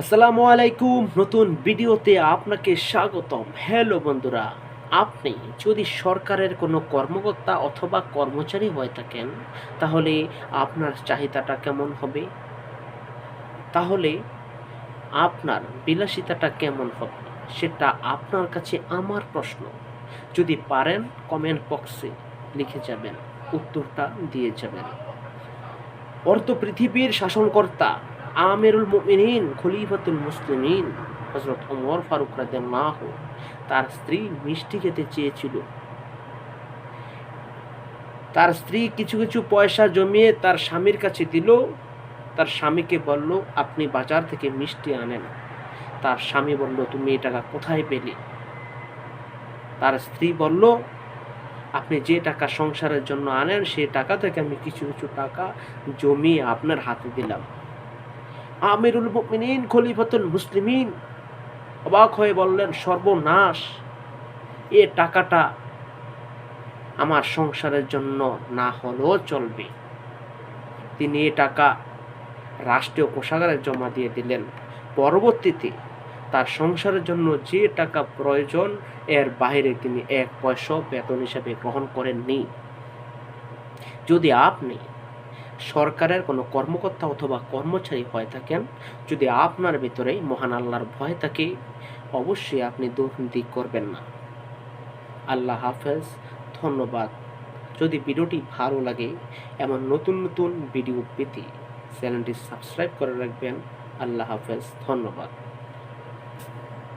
আসসালামু আলাইকুম, নতুন ভিডিওতে আপনাকে স্বাগতম। হ্যালো বন্ধুরা, আপনি যদি সরকারের কোনো কর্মকর্তা অথবা কর্মচারী হয়ে থাকেন, তাহলে আপনার চাহিদাটা কেমন হবে? তাহলে আপনার বিলাসিতাটা কেমন হবে? সেটা আপনার কাছে আমার প্রশ্ন। যদি পারেন কমেন্ট বক্সে লিখে যাবেন, উত্তরটা দিয়ে যাবেন। অর্থ পৃথিবীর শাসনকর্তা আমিরুল মুমিনিন, খলিফাতুল মুসলিমিন হজরত ওমর ফারুক রাদিয়াল্লাহ তার স্ত্রী মিষ্টি খেতে চেয়েছিল। তার স্ত্রী কিছু কিছু পয়সা জমিয়ে তার স্বামীর কাছে দিল। তার স্বামীকে বলল, আপনি বাজার থেকে মিষ্টি আনেন। তার স্বামী বলল, তুমি এই টাকা কোথায় পেলে? তার স্ত্রী বলল, আপনি যে টাকা সংসারের জন্য আনেন সেই টাকা থেকে আমি কিছু কিছু টাকা জমিয়ে আপনার হাতে দিলাম। আমিরুল মুমিনিন, খলিফাতুল মুসলিমিন অবাক হয়ে বললেন, সর্বনাশ। এ টাকাটা আমার সংসারের জন্য না হলেও চলবে। তিনি এ টাকা রাষ্ট্রীয় কোষাগারে জমা দিয়ে দিলেন। পরবর্তীতে তার সংসারের জন্য যে টাকা প্রয়োজন, এর বাইরে তিনি এক পয়সা বেতন হিসাবে গ্রহণ করেননি। যদি আপনি সরকারের কোনো কর্মকর্তা অথবা কর্মচারী হয়ে থাকেন? যদি আপনার ভিতরে মহান আল্লাহর ভয় থাকে, অবশ্যই আপনি দুর্নীতি করবেন না। আল্লাহ হাফেজ, ধন্যবাদ। যদি ভিডিওটি ভালো লাগে, এমন নতুন নতুন ভিডিও পেতে চ্যানেলটি সাবস্ক্রাইব করে রাখবেন। আল্লাহ হাফেজ, ধন্যবাদ।